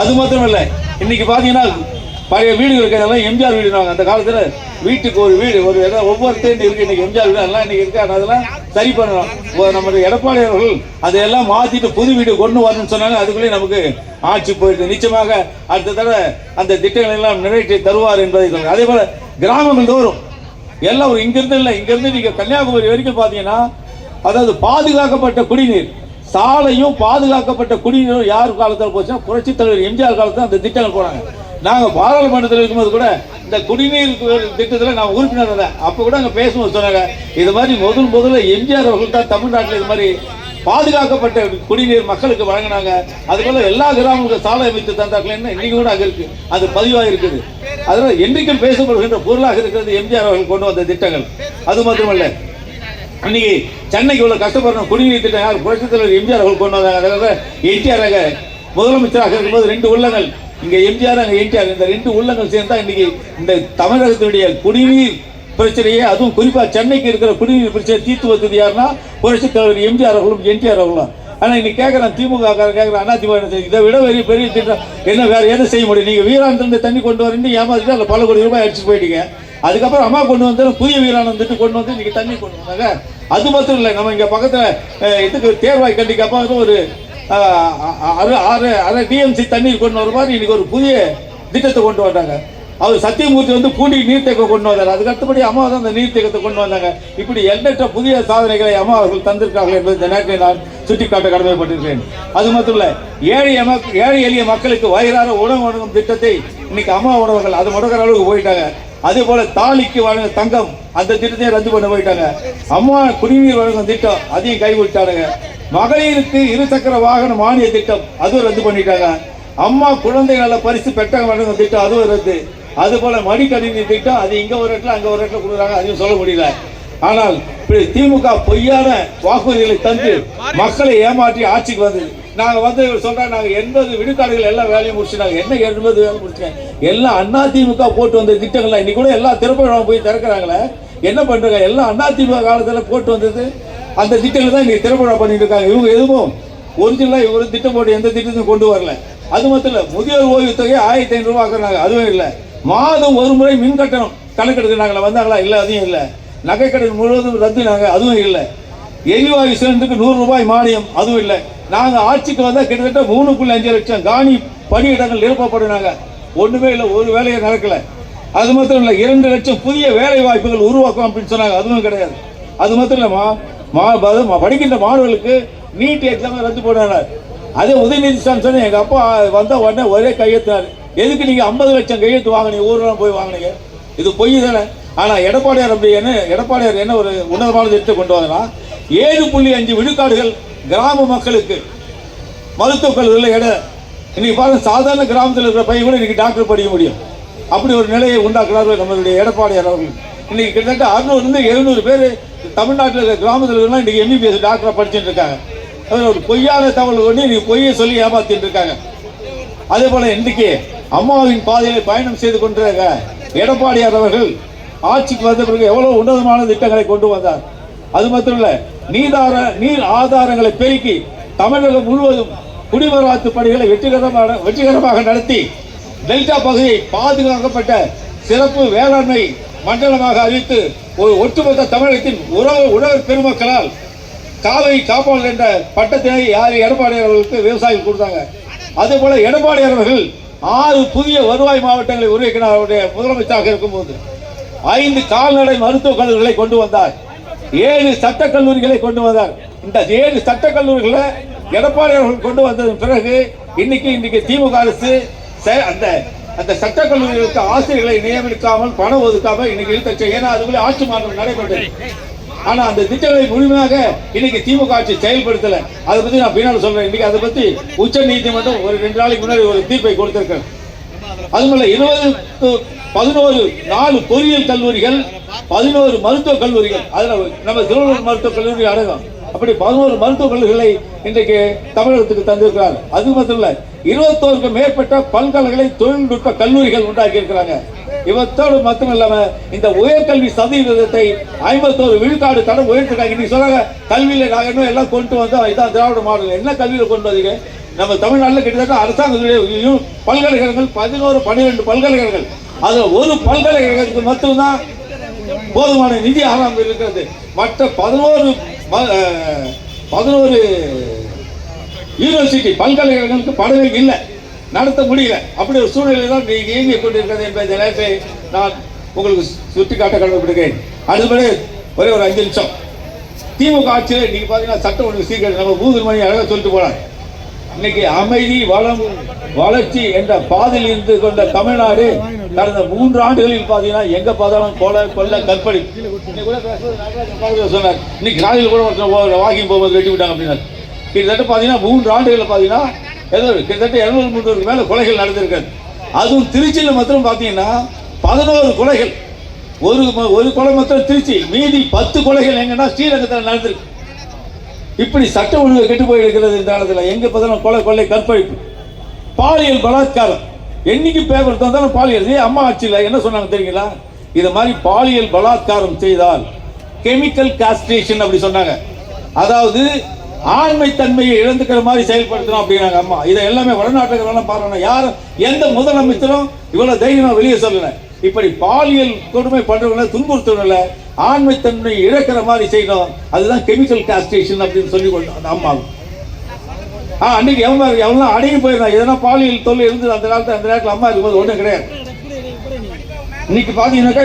அது மாத்திரம் இல்லை இன்னைக்கு பார்த்தீங்கன்னா பழைய வீடு இருக்கிறதெல்லாம் எம்ஜிஆர் வீடுனாங்க அந்த காலத்தில் வீட்டுக்கு ஒரு வீடு ஒரு இடம் ஒவ்வொரு ஒவ்வொருத்தையும் இருக்கு. இன்னைக்கு எம்ஜிஆர் வீடு அதெல்லாம் இன்னைக்கு இருக்கு. அதெல்லாம் சரி பண்ணணும். இப்போ எடப்பாடி அவர்கள் அதையெல்லாம் மாத்திட்டு புது வீடு கொண்டு வரணும்னு சொன்னாங்க அதுக்குள்ளேயே நமக்கு ஆட்சி போயிடுது. நிச்சயமாக அடுத்த தடவை அந்த திட்டங்களை எல்லாம் நிறைவேற்றி தருவார் என்பதை அதே போல கிராமங்கள் தோறும் எல்லாம் ஒரு இங்கிருந்து இல்லை இங்கிருந்து நீங்க கன்னியாகுமரி வரைக்கும் பார்த்தீங்கன்னா அதாவது பாதுகாக்கப்பட்ட குடிநீர் சாலையும் பாதுகாக்கப்பட்ட குடிநீரும் யார் காலத்தில் போச்சுன்னா புரட்சித் தலைவர் எம்ஜிஆர் காலத்தில் அந்த திட்டங்கள் போனாங்க. நாங்கள் பாராளுமன்றத்தில் இருக்கும்போது கூட இந்த குடிநீர் திட்டத்தில் நான் உறுப்பினர் இருந்தேன். அப்போ கூட அங்கே பேசும்போது சொன்னாங்க இது மாதிரி முதல் முதல்ல எம்ஜிஆர் அவர்கள் தான் தமிழ்நாட்டில் இது மாதிரி பாதுகாக்கப்பட்ட குடிநீர் மக்களுக்கு வழங்கினாங்க. அதுபோல் எல்லா கிராமங்களுக்கும் சாலை அமைத்து தந்தார்கள் இன்னைக்கு கூட அங்கே இருக்கு. அது பதிவாக இருக்குது. அதனால் என்றைக்கும் பேசப்படுகின்ற பொருளாக இருக்கிறது எம்ஜிஆர் அவர்கள் கொண்டு வந்த திட்டங்கள். அது மட்டுமல்ல இன்னைக்கு சென்னைக்கு உள்ள கஷ்டப்படுற குடிநீர் திட்டம் யார் புரட்சித் தலைவர் எம்ஜிஆர் அவர்கள் கொண்டு வந்தாங்க. அதனால என்டிஆர் முதலமைச்சராக இருக்கும்போது ரெண்டு உள்ளங்கள். இங்கே எம்ஜிஆர் அங்கே என்டிஆர் இந்த ரெண்டு உள்ளங்கள் சேர்ந்தா இன்னைக்கு இந்த தமிழகத்தினுடைய குடிநீர் பிரச்சனையே அதுவும் குறிப்பாக சென்னைக்கு இருக்கிற குடிநீர் பிரச்சனை தீர்த்து வந்தது யாருன்னா புரட்சித் தலைவர் எம்ஜிஆர் அவர்களும் என்டிஆர் அவர்களும். ஆனால் இன்னைக்கு கேட்கறேன் திமுக கேட்குறான் அண்ணா திமுக இதை விட பெரிய பெரிய திட்டம். என்ன வேறு எதை செய்ய முடியும்? நீங்கள் வீராந்திருந்து தண்ணி கொண்டு வரேன்னு ஏமாத்திட்டு அதில் பல கோடி ரூபாய் அடிச்சு போயிட்டீங்க. அதுக்கப்புறம் அம்மா கொண்டு வந்து புதிய வீரானந்துட்டு கொண்டு வந்து இன்னைக்கு தண்ணி கொண்டு வந்தாங்க. அது மட்டும் இல்லை நம்ம இங்கே பக்கத்தில் இதுக்கு தேர்வாய் கண்டிக்கு அது ஒரு அரை அரை அரை டிஎம்சி தண்ணீர் கொண்டு வர மாதிரி இன்னைக்கு ஒரு புதிய திட்டத்தை கொண்டு வந்தாங்க. அவர் சத்தியமூர்த்தி வந்து பூண்டி நீர்த்தேக்கம் கொண்டு வந்தார். அதுக்கு அடுத்தபடி அம்மா தான் அந்த நீர்த்தேக்கத்தை கொண்டு வந்தாங்க. இப்படி எண்ணற்ற புதிய சாதனைகளை அம்மா அவர்கள் தந்திருக்கார்கள் என்பதை இந்த நேரத்தில் நான் சுட்டிக்காட்ட கடமைப்பட்டிருக்கிறேன். அது மட்டும் இல்லை ஏழை ஏழை எளிய மக்களுக்கு வயிறார உணவு வழங்கும் திட்டத்தை இன்னைக்கு அம்மா உணவுகள் அது முடக்கிற அளவுக்கு போயிட்டாங்க. அதே போல தாலிக்கு வழங்க தங்கம் அந்த திட்டத்தையும் ரத்து பண்ண போயிட்டாங்க. அம்மா குடிநீர் வழங்கும் திட்டம் அதையும் கைவிட்டானுங்க. மகளிருக்கு இருசக்கர வாகன மானிய திட்டம் அதுவும் ரத்து பண்ணிட்டாங்க. அம்மா குழந்தை பரிசு பெட்டகம் வழங்கும் திட்டம் அதுவும் ரத்து. அது போல மடிக்கணினி திட்டம் அது இங்க ஒரு இடத்துல அங்க ஒரு இடத்துல கொடுக்குறாங்க அதையும் சொல்ல முடியல. ஆனால் இப்படி திமுக பொய்யான வாக்குறுதிகளை தந்து மக்களை ஏமாற்றி ஆட்சிக்கு வந்தது. நாங்கள் வந்து இவர் சொல்றாங்க நாங்கள் எண்பது விடுக்காடுகள் எல்லாம் வேலையும் முடிச்சுட்டாங்க என்ன எண்பது வேலை முடிச்சிட்டாங்க எல்லாம் அண்ணா திமுக போட்டு வந்த திட்டங்கள்லாம் இன்றைக்கி கூட எல்லா திறப்படம் போய் திறக்கிறாங்களே. என்ன பண்ணுறாங்க எல்லாம் அண்ணா திமுக காலத்தில் போட்டு வந்தது அந்த திட்டங்கள் தான் இன்றைக்கி திறப்படம் பண்ணிட்டு இருக்காங்க. இவங்க எதுவும் ஒரிஜினலாக இவரும் திட்டம் போட்டு எந்த திட்டத்தையும் கொண்டு வரல. அது மட்டும் இல்லை முதியோர் ஓய்வு தொகை ஆயிரத்தி ஐநூறுரூவா ஆக்குறாங்க அதுவும் இல்லை மாதம் ஒரு முறை மின் கட்டணம் கணக்கெடுக்கிறாங்களா? வந்தாங்களா? இல்லை அதுவும் இல்லை. நகைக்கடன் முழுவதும் ரத்துனாங்க அதுவும் இல்லை. எரிவாயு சிலிண்டருக்கு நூறு ரூபாய் மானியம் அதுவும் இல்லை. நாங்கள் ஆட்சிக்கு வந்தால் கிட்டத்தட்ட மூணு புள்ளி அஞ்சு லட்சம் காணி பணியிடங்கள் நிரப்பப்படுனாங்க. ஒன்றுமே இல்லை ஒரு வேலையை நடக்கல. அது மட்டும் இல்லை இரண்டு லட்சம் புதிய வேலை வாய்ப்புகள் உருவாக்கும் அப்படின்னு சொன்னாங்க. அதுவும் கிடையாது. அது மட்டும் இல்லைம்மா. மா படிக்கின்ற மாணவர்களுக்கு நீட் எக்ஸாம் ரத்து போனார் அதே உதயநிதி ஸ்டாலின் சொன்ன எங்க அப்பா வந்த உடனே ஒரே கையெழுத்தினார் எதுக்கு நீங்க ஐம்பது லட்சம் கையெழுத்து வாங்கினீங்க? ஊர்லாம் போய் வாங்கினீங்க. இது பொய் தானே. ஆனா எடப்பாடியார் அப்படி என்ன எடப்பாடியார் என்ன ஒரு உன்னதமான திட்டத்தை கொண்டு வந்தனா ஏழு புள்ளி அஞ்சு விழுக்காடுகள் கிராம மக்களுக்கு மருத்துவக் கல்லூரியில் இட இன்னைக்கு பாருங்க சாதாரண கிராமத்தில் இருக்கிற பையன் கூட இன்னைக்கு டாக்டர் படிக்க முடியும். அப்படி ஒரு நிலையை உண்டாக்குறார்கள் நம்மளுடைய எடப்பாடியார் அவர்கள். இன்னைக்கு கிட்டத்தட்ட அறுநூறுலேருந்து எழுநூறு பேர் தமிழ்நாட்டில் இருக்கிற கிராமத்தில் இருக்கலாம் இன்னைக்கு எம்பிபிஎஸ் டாக்டராக படிச்சுட்டு இருக்காங்க. அதில் ஒரு பொய்யான தகவல் கொண்டு இன்னைக்கு பொய்யை சொல்லி ஏமாத்திட்டு இருக்காங்க. அதே போல இன்றைக்கு அம்மாவின் பாதையில் பயணம் செய்து கொண்டிருக்க எடப்பாடியார் அவர்கள் ஆட்சிக்கு வந்த பிறகு எவ்வளோ உன்னதமான திட்டங்களை கொண்டு வந்தார். அது மட்டும் இல்லை நீதார நீர் ஆதாரங்களை பெருக்கி தமிழகம் முழுவதும் குடிமராத்து பணிகளை வெற்றிகரமாக வெற்றிகரமாக நடத்தி டெல்டா பகுதியை பாதுகாக்கப்பட்ட சிறப்பு வேளாண்மை மண்டலமாக அறிவித்து ஒரு ஒட்டுமொத்த தமிழகத்தின் உறவு உழவர் பெருமக்களால் காவிரி காப்பாளர் என்ற பட்டத்தினை யார் எடப்பாடி அவர்களுக்கு விவசாயிகள் கொடுத்தாங்க. அதே போல அவர்கள் ஆறு புதிய வருவாய் மாவட்டங்களை உருவாக்கினார் அவருடைய முதலமைச்சராக இருக்கும்போது. ஐந்து கால்நடை மருத்துவக் கல்லூரிகளை கொண்டு வந்தார். ஏழு சட்டக்கல்லூரிகளை கொண்டு வந்தார். இந்த ஏழு சட்டக் கல்லூரிகளை எடப்பாடி அவர்கள் கொண்டு வந்ததன் பிறகு இன்னைக்கு இன்னைக்கு திமுக அரசு அந்த அந்த சட்டக் கல்லூரிகளுக்கு ஆசிரியர்களை நியமிக்காமல் பணம் ஒதுக்காமல் இன்னைக்கு இழுத்தச்சு ஏன்னா அதுக்குள்ளே ஆட்சி மாற்றம் நடைபெற்றது. ஆனா அந்த திட்டங்களை முழுமையாக இன்னைக்கு திமுக ஆட்சி செயல்படுத்தல. அதை பத்தி நான் பின்னால் சொல்றேன். இன்னைக்கு அதை பத்தி உச்ச நீதிமன்றம் ஒரு ரெண்டு நாளைக்கு முன்னாடி ஒரு தீர்ப்பை கொடுத்திருக்கேன் அதுமல்ல இருபது பதினோரு நாலு பொறியியல் கல்லூரிகள் பதினோரு மருத்துவக் கல்லூரிகள். அதில் நம்ம திருவள்ளூர் மருத்துவக் கல்லூரி அடங்கும் அப்படி பதினோரு மருத்துவக் கல்லூரிகளை இன்றைக்கு தமிழகத்துக்கு தந்திருக்கிறார். அது மட்டும் இல்லை இருபத்தோருக்கு மேற்பட்ட பல்கலைகளை தொழில்நுட்ப கல்லூரிகள் உண்டாக்கி இருக்கிறாங்க இவத்தோடு மட்டும் இல்லாம இந்த உயர்கல்வி சதவீதத்தை ஐம்பத்தோரு விழுக்காடு தடம் உயர்த்திருக்காங்க. நீ சொல்றாங்க கல்வியில நாங்க இன்னும் எல்லாம் கொண்டு வந்தோம். இதான் திராவிட மாடல். என்ன கல்வியில கொண்டு வந்தீங்க? நம்ம தமிழ்நாட்டில் கிட்டத்தட்ட அரசாங்கத்துடைய பல்கலைக்கழகங்கள் பதினோரு பன்னிரெண்டு பல்கலைக்கழகங்கள். அது ஒரு பல்கலைக்கழகத்துக்கு மட்டும்தான் போதுமான நிதி ஆதாரம் இருக்கிறது. மற்ற பதினோரு பதினோரு யூனிவர்சிட்டி பல்கலைக்கழகங்களுக்கு படவே இல்லை. நடத்த முடியல. அப்படி ஒரு சூழ்நிலை தான் நீங்க இயங்கிக் கொண்டிருக்கிறது என்பதை நேரத்தை நான் உங்களுக்கு சுட்டி காட்ட கடமைப்படுகிறேன். அதுபடி ஒரே ஒரு அஞ்சு நிமிஷம். திமுக ஆட்சியில் இன்னைக்கு பார்த்தீங்கன்னா சட்டம் ஒன்று சீக்கிரம் நம்ம பூதல் மணி அழகாக சொல்லிட்டு போனாங்க இன்னைக்கு அமைதி வளம் வளர்ச்சி என்ற பாதையில் இருந்து கொண்ட தமிழ்நாடு கடந்த மூன்று ஆண்டுகளில் பார்த்தீங்கன்னா எங்க பார்த்தாலும் கொலை கொள்ள கற்பழி. சொன்னார். இன்னைக்கு ராஜில் கூட ஒருத்தர் வாக்கிங் போகும்போது வெட்டி விட்டாங்க அப்படின்னா கிட்டத்தட்ட பார்த்தீங்கன்னா மூன்று ஆண்டுகளில் பார்த்தீங்கன்னா ஏதோ கிட்டத்தட்ட இருநூறு முந்நூறுக்கு மேலே கொலைகள் நடந்திருக்காது. அதுவும் திருச்சியில் மாத்திரம் பார்த்தீங்கன்னா பதினோரு கொலைகள். ஒரு ஒரு கொலை மாத்திரம் திருச்சி. மீதி பத்து கொலைகள் எங்கன்னா ஸ்ரீரங்கத்தில் நடந்திருக்கு. இப்படி சட்ட ஒழுங்கு கெட்டு போயிருக்கிறது இந்த காலத்தில். எங்க பார்த்தாலும் கொலை கொள்ளை கற்பழிப்பு. பாலியல் பலாத்காரம். என்னைக்கு பேப்பர் தந்தாலும் பாலியல். அம்மா ஆட்சியில் என்ன சொன்னாங்க தெரியுங்களா? இது மாதிரி பாலியல் பலாத்காரம் செய்தால் கெமிக்கல் காஸ்ட்ரேஷன் அப்படி சொன்னாங்க. அதாவது ஆண்மை தன்மையை இழந்துக்கிற மாதிரி செயல்படுத்தணும் அப்படின்னாங்க அம்மா. இதை எல்லாமே வடநாட்டுக்கு பாருங்க. யாரும் எந்த முதலமைச்சரும் இவ்வளோ தைரியமாக வெளியே சொல்லலை. இப்படி பாலியல் கொடுமை பண்றவங்களை துன்புறுத்தவங்கள ஆண்மைத்தன்மை இழக்கிற மாதிரி செய்யணும். அதுதான் கெமிக்கல் காஸ்டேஷன் அப்படின்னு சொல்லி கொண்டு அம்மா ஆ அன்னைக்கு எவ்வளோ எவ்வளோ அடங்கி போயிருந்தான். எதனா பாலியல் தொல்லை இருந்தது அந்த காலத்துல அந்த நேரத்தில் அம்மா இருக்கும்போது ஒன்றும் கிடையாது. இன்னைக்கு பார்த்தீங்கன்னாக்கா